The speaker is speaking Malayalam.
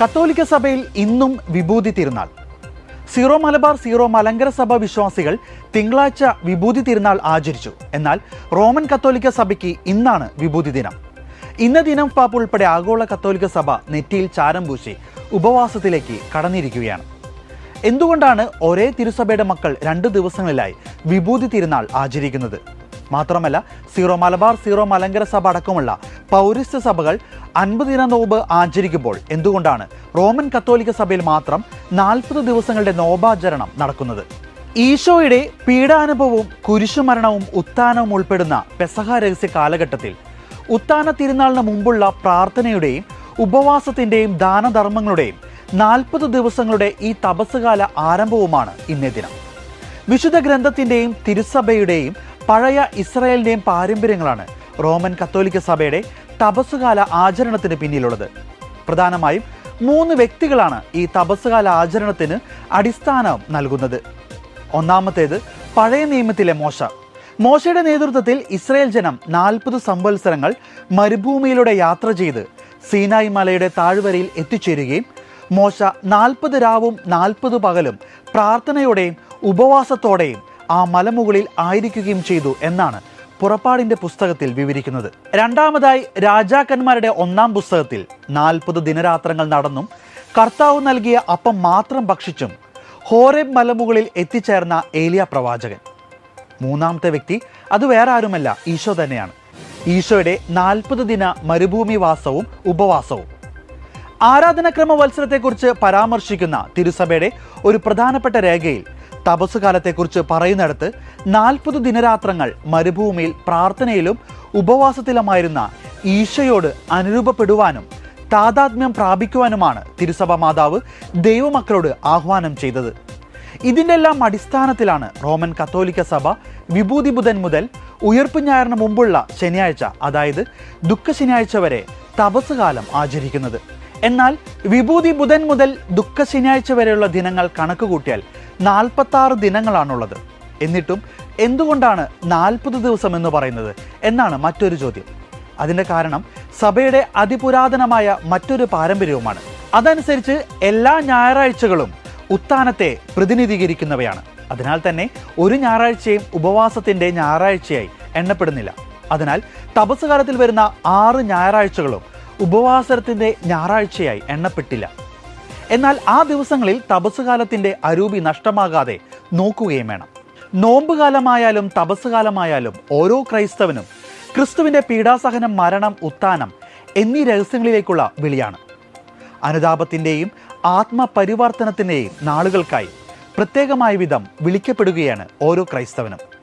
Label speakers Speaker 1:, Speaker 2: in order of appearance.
Speaker 1: കത്തോലിക്ക സഭയിൽ ഇന്നും വിഭൂതി തിരുനാൾ. സീറോ മലബാർ സീറോ മലങ്കര സഭ വിശ്വാസികൾ തിങ്കളാഴ്ച വിഭൂതി തിരുനാൾ ആചരിച്ചു. എന്നാൽ റോമൻ കത്തോലിക്ക സഭയ്ക്ക് ഇന്നാണ് വിഭൂതി ദിനം. ഇന്ന ദിനം പാപ്പ് ഉൾപ്പെടെ ആഗോള കത്തോലിക്ക സഭ നെറ്റിയിൽ ചാരം പൂശി ഉപവാസത്തിലേക്ക് കടന്നിരിക്കുകയാണ്. എന്തുകൊണ്ടാണ് ഒരേ തിരുസഭയുടെ മക്കൾ രണ്ട് ദിവസങ്ങളിലായി വിഭൂതി തിരുനാൾ ആചരിക്കുന്നത്? മാത്രമല്ല സീറോ മലബാർ സീറോ മലങ്കര സഭ അടക്കമുള്ള പൗരസ്ത്യ സഭകൾ അൻപതിന നോബ് ആചരിക്കുമ്പോൾ എന്തുകൊണ്ടാണ് റോമൻ കത്തോലിക്ക സഭയിൽ മാത്രം നാൽപ്പത് ദിവസങ്ങളുടെ നോമ്പാചരണം നടക്കുന്നത്? ഈശോയുടെ പീഡാനുഭവവും കുരിശുമരണവും ഉത്ഥാനവും ഉൾപ്പെടുന്ന പെസഹ രഹസ്യ കാലഘട്ടത്തിൽ ഉത്ഥാന തിരുനാളിന് മുമ്പുള്ള പ്രാർത്ഥനയുടെയും ഉപവാസത്തിന്റെയും ദാനധർമ്മങ്ങളുടെയും നാൽപ്പത് ദിവസങ്ങളുടെ ഈ തപസ്സുകാല ആരംഭവുമാണ് ഇന്നേ ദിനം. വിശുദ്ധ ഗ്രന്ഥത്തിന്റെയും തിരുസഭയുടെയും പഴയ ഇസ്രായേലിന്റെയും പാരമ്പര്യങ്ങളാണ് റോമൻ കത്തോലിക്ക സഭയുടെ തപസ്സുകാല ആചരണത്തിന് പിന്നിലുള്ളത്. പ്രധാനമായും മൂന്ന് വ്യക്തികളാണ് ഈ തപസ്സുകാല ആചരണത്തിന് അടിസ്ഥാനം നൽകുന്നത്. ഒന്നാമത്തേത് പഴയ നിയമത്തിലെ മോശ. മോശയുടെ നേതൃത്വത്തിൽ ഇസ്രായേൽ ജനം നാൽപ്പത് സംവത്സരങ്ങൾ മരുഭൂമിയിലൂടെ യാത്ര ചെയ്ത് സീനായി മലയുടെ താഴ്വരയിൽ എത്തിച്ചേരുകയും മോശ നാൽപ്പത് രാവും നാൽപ്പത് പകലും പ്രാർത്ഥനയോടെയും ഉപവാസത്തോടെയും ആ മലമുകളിൽ ആയിരിക്കുകയും ചെയ്തു എന്നാണ് പുറപ്പാടിന്റെ പുസ്തകത്തിൽ വിവരിക്കുന്നത്. രണ്ടാമതായി രാജാക്കന്മാരുടെ ഒന്നാം പുസ്തകത്തിൽ നാൽപ്പത് ദിനരാത്രങ്ങൾ നടന്നും കർത്താവ് നൽകിയ അപ്പം മാത്രം ഭക്ഷിച്ചും ഹോറേബ് മലമുകളിൽ എത്തിച്ചേർന്ന ഏലിയ പ്രവാചകൻ. മൂന്നാമത്തെ വ്യക്തി അത് വേറെ ആരുമല്ല ഈശോ തന്നെയാണ്. ഈശോയുടെ നാൽപ്പത് ദിന മരുഭൂമിവാസവും ഉപവാസവും. ആരാധനക്രമ മത്സരത്തെക്കുറിച്ച് പരാമർശിക്കുന്ന തിരുസഭയുടെ ഒരു പ്രധാനപ്പെട്ട രേഖയിൽ തപസ്സുകാലത്തെക്കുറിച്ച് പറയുന്നിടത്ത് നാൽപ്പത് ദിനരാത്രങ്ങൾ മരുഭൂമിയിൽ പ്രാർത്ഥനയിലും ഉപവാസത്തിലുമായിരുന്ന ഈശയോട് അനുരൂപപ്പെടുവാനും താതാത്മ്യം പ്രാപിക്കുവാനുമാണ് തിരുസഭ മാതാവ് ദൈവമക്കളോട് ആഹ്വാനം ചെയ്തത്. ഇതിന്റെ എല്ലാം അടിസ്ഥാനത്തിലാണ് റോമൻ കത്തോലിക്ക സഭ വിഭൂതി ബുധൻ മുതൽ ഉയർപ്പ് ഞായറിന് മുമ്പുള്ള ശനിയാഴ്ച അതായത് ദുഃഖ ശനിയാഴ്ച വരെ തപസ്സുകാലം ആചരിക്കുന്നത്. എന്നാൽ വിഭൂതി ബുധൻ മുതൽ ദുഃഖ ശനിയാഴ്ച വരെയുള്ള ദിനങ്ങൾ കണക്ക് കൂട്ടിയാൽ നാൽപ്പത്തി ആറ് ദിനങ്ങളാണുള്ളത്. എന്നിട്ടും എന്തുകൊണ്ടാണ് നാൽപ്പത് ദിവസം എന്ന് പറയുന്നത്? എന്നാണ് മറ്റൊരു ചോദ്യം. അതിന്റെ കാരണം സഭയുടെ അതിപുരാതനമായ മറ്റൊരു പാരമ്പര്യവുമാണ്. അതനുസരിച്ച് എല്ലാ ഞായറാഴ്ചകളും ഉത്താനത്തെ പ്രതിനിധീകരിക്കുന്നവയാണ്. അതിനാൽ തന്നെ ഒരു ഞായറാഴ്ചയും ഉപവാസത്തിന്റെ ഞായറാഴ്ചയായി എണ്ണപ്പെടുന്നില്ല. അതിനാൽ തപസ്സുകാലത്തിൽ വരുന്ന ആറ് ഞായറാഴ്ചകളും ഉപവാസത്തിന്റെ ഞായറാഴ്ചയായി എണ്ണപ്പെട്ടില്ല. എന്നാൽ ആ ദിവസങ്ങളിൽ തപസ്സുകാലത്തിന്റെ അരൂപി നഷ്ടമാകാതെ നോക്കുകയും വേണം. നോമ്പുകാലമായാലും തപസ്സുകാലമായാലും ഓരോ ക്രൈസ്തവനും ക്രിസ്തുവിന്റെ പീഡാസഹനം മരണം ഉത്താനം എന്നീ രഹസ്യങ്ങളിലേക്കുള്ള വിളിയാണ്. അനുതാപത്തിന്റെയും ആത്മപരിവർത്തനത്തിന്റെയും നാളുകൾക്കായി പ്രത്യേകമായ വിധം വിളിക്കപ്പെടുകയാണ് ഓരോ ക്രൈസ്തവനും.